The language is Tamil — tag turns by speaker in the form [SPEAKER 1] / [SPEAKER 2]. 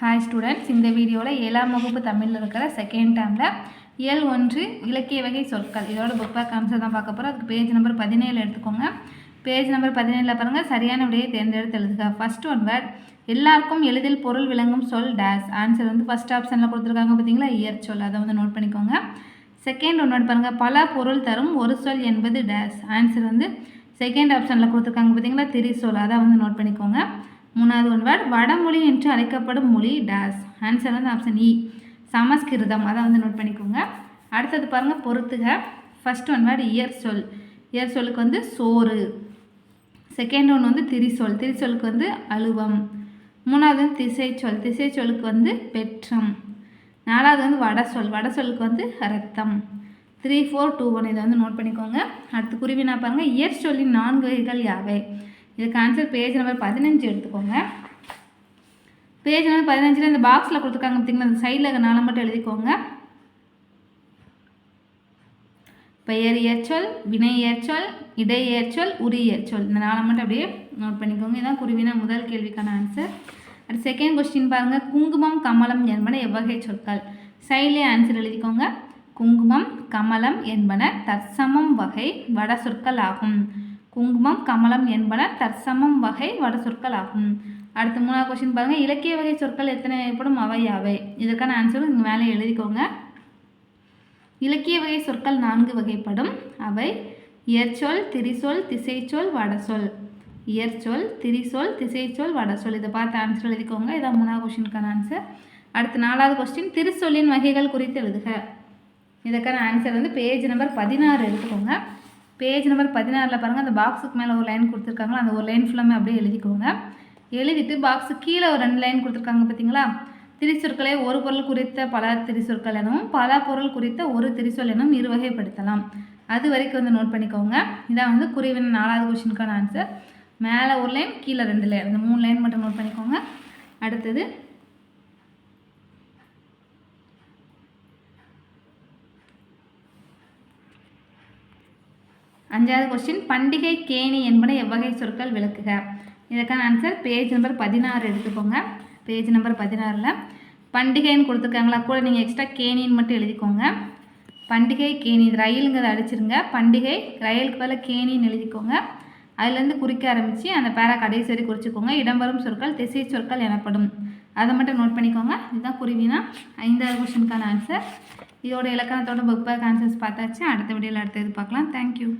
[SPEAKER 1] ஹாய் ஸ்டூடெண்ட்ஸ் இந்த வீடியோவில் ஏழாம் வகுப்பு தமிழில் இருக்கிற செகண்ட் டேமில் இயல் ஒன்று இலக்கிய வகை சொற்கள். இதோட புக் பேக் அம்சம் தான் பார்க்க போகிறோம் அதுக்கு பேஜ் நம்பர் பதினேழு எடுத்துக்கோங்க. பேஜ் நம்பர் பதினேழில் பாருங்கள் சரியான விடையை தேர்ந்தெடுத்து எழுதுக. ஃபர்ஸ்ட் ஒன் வேர்ட் எல்லாருக்கும் எளிதில் பொருள் விளங்கும் சொல் டேஸ் ஆன்சர் வந்து ஃபர்ஸ்ட் ஆப்ஷனில் கொடுத்துருக்காங்க பார்த்தீங்களா? இயற் சொல். அதை வந்து நோட் பண்ணிக்கோங்க. செகண்ட் ஒன் வேர்ட் பாருங்கள் பல பொருள் தரும் ஒரு சொல் என்பது டேஸ் ஆன்சர் வந்து செகண்ட் ஆப்ஷனில் கொடுத்துருக்காங்க பார்த்தீங்களா? திரி சொல். அதை வந்து நோட் பண்ணிக்கோங்க. மூணாவது ஒன் வேர்ட் வடமொழி என்று அழைக்கப்படும் மொழி டேஸ். ஆன்சர் வந்து ஆப்ஷன் இ e. சமஸ்கிருதம். அதை வந்து நோட் பண்ணிக்கோங்க. அடுத்தது பாருங்கள் பொறுத்துக. ஃபர்ஸ்ட் ஒன் வேர்டு இயர் சொல். இயர் சொல்லுக்கு வந்து சோறு. செகண்ட் ஒன் வந்து திரிசொல். திரிசொலுக்கு வந்து அலுவம் மூணாவது வந்து திசை சொல் திசை சொல்லுக்கு வந்து பெற்றம். நாலாவது வந்து வட சொல். வட சொல்லுக்கு வந்து ரத்தம் த்ரீ ஃபோர் டூ ஒன் இதை வந்து நோட் பண்ணிக்கோங்க. அடுத்து குருவினா பாருங்கள் இயற் சொல்லின் நான்கு வகைகள் யாவை? இதுக்கு ஆன்சர் பேஜ் நம்பர் பதினஞ்சு எடுத்துக்கோங்க. பேஜ் நம்பர் பதினஞ்சில் இந்த பாக்ஸில் கொடுத்துருக்காங்க பார்த்திங்களா? அந்த சைடில் நாளை மட்டும் எழுதிக்கோங்க. பெயர் ஏற்றல் வினை ஏற்றல் இடை ஏற்றல் உரி ஏற்றல் இந்த நாளை மட்டும் அப்படியே நோட் பண்ணிக்கோங்க. இதான் குருவினா முதல் கேள்விக்கான ஆன்சர் அடுத்து செகண்ட் கொஸ்டின் பாருங்கள் குங்குமம் கமலம் என்பன எவ்வகை சொற்கள்? சைட்லேயே ஆன்சர் எழுதிக்கோங்க. குங்குமம் கமலம் என்பன தற்சமம் வகை வட சொற்கள் ஆகும். குங்குமம் கமலம் என்பன தற்சமம் வகை வட சொற்கள் ஆகும் அடுத்து மூணாவது கொஸ்டின் பாருங்கள் இலக்கிய வகை சொற்கள் எத்தனை வகைப்படும்? அவை யாவை? இதற்கான ஆன்சரும் இங்கே மேலே எழுதிக்கோங்க. இலக்கிய வகை சொற்கள் நான்கு வகைப்படும். அவை இயற்சொல் திரிசொல் திசைச்சொல் வடசொல். இயற்சொல் திரிசொல் திசைச்சொல் வடசொல். இதை பார்த்து ஆன்சர் எழுதிக்கோங்க. இதான் மூணாவது கொஸ்டினுக்கான ஆன்சர் அடுத்து நாலாவது கொஸ்டின் திருச்சொல்லின் வகைகள் குறித்து எழுதுக. இதற்கான ஆன்சர் வந்து பேஜ் நம்பர் பதினாறு எடுத்துக்கோங்க. பேஜ் நம்பர் பதினாறில் பாருங்கள் அந்த பாக்ஸுக்கு மேலே ஒரு லைன் கொடுத்துருக்காங்களா அந்த ஒரு லைன் ஃபுல்லாமே அப்படியே எழுதிக்கோங்க. எழுதிட்டு பாக்ஸு கீழே ஒரு ரெண்டு லைன் கொடுத்துருக்காங்க பார்த்தீங்களா திரிச்சொற்களை ஒரு பொருள் குறித்த பல திரிச்சொற்கள் எனவும் பல பொருள் குறித்த ஒரு திரிச்சொல் எனவும் இருவகைப்படுத்தலாம். அது வரைக்கும் வந்து நோட் பண்ணிக்கோங்க. இதான் வந்து குருவின் நாலாவது கொஷினுக்கான ஆன்சர் மேலே ஒரு லைன் கீழே ரெண்டு லைன் இந்த மூணு லைன் மட்டும் நோட் பண்ணிக்கோங்க. அடுத்தது அஞ்சாவது கொஸ்டின் பண்டிகை கேணி என்பன எவ்வகை சொற்கள் விளக்குக? இதற்கான ஆன்சர் பேஜ் நம்பர் பதினாறு எடுத்துக்கோங்க. பேஜ் நம்பர் பதினாறில் பண்டிகைன்னு கொடுத்துருக்காங்களா? கூட நீங்கள் எக்ஸ்ட்ரா கேணின்னு மட்டும் எழுதிக்கோங்க. பண்டிகை கேணி ரயிலுங்கிறத அடிச்சிருங்க. பண்டிகை ரயிலுக்கு பதில் கேணின்னு எழுதிக்கோங்க. அதுலேருந்து குறிக்க ஆரம்பித்து அந்த பேரா கடைசி வரை குறிச்சிக்கோங்க. இடம்பெறும் சொற்கள் திசை சொற்கள் எனப்படும். அதை மட்டும் நோட் பண்ணிக்கோங்க. இதுதான் குருவினா ஐந்தாவது கொஸ்டினுக்கான ஆன்சர் இதோட இலக்கணத்தோட புக் பேக் ஆன்சர்ஸ் பார்த்தாச்சு. அடுத்த வீடியோவில் அடுத்தது பார்க்கலாம். தேங்க்யூ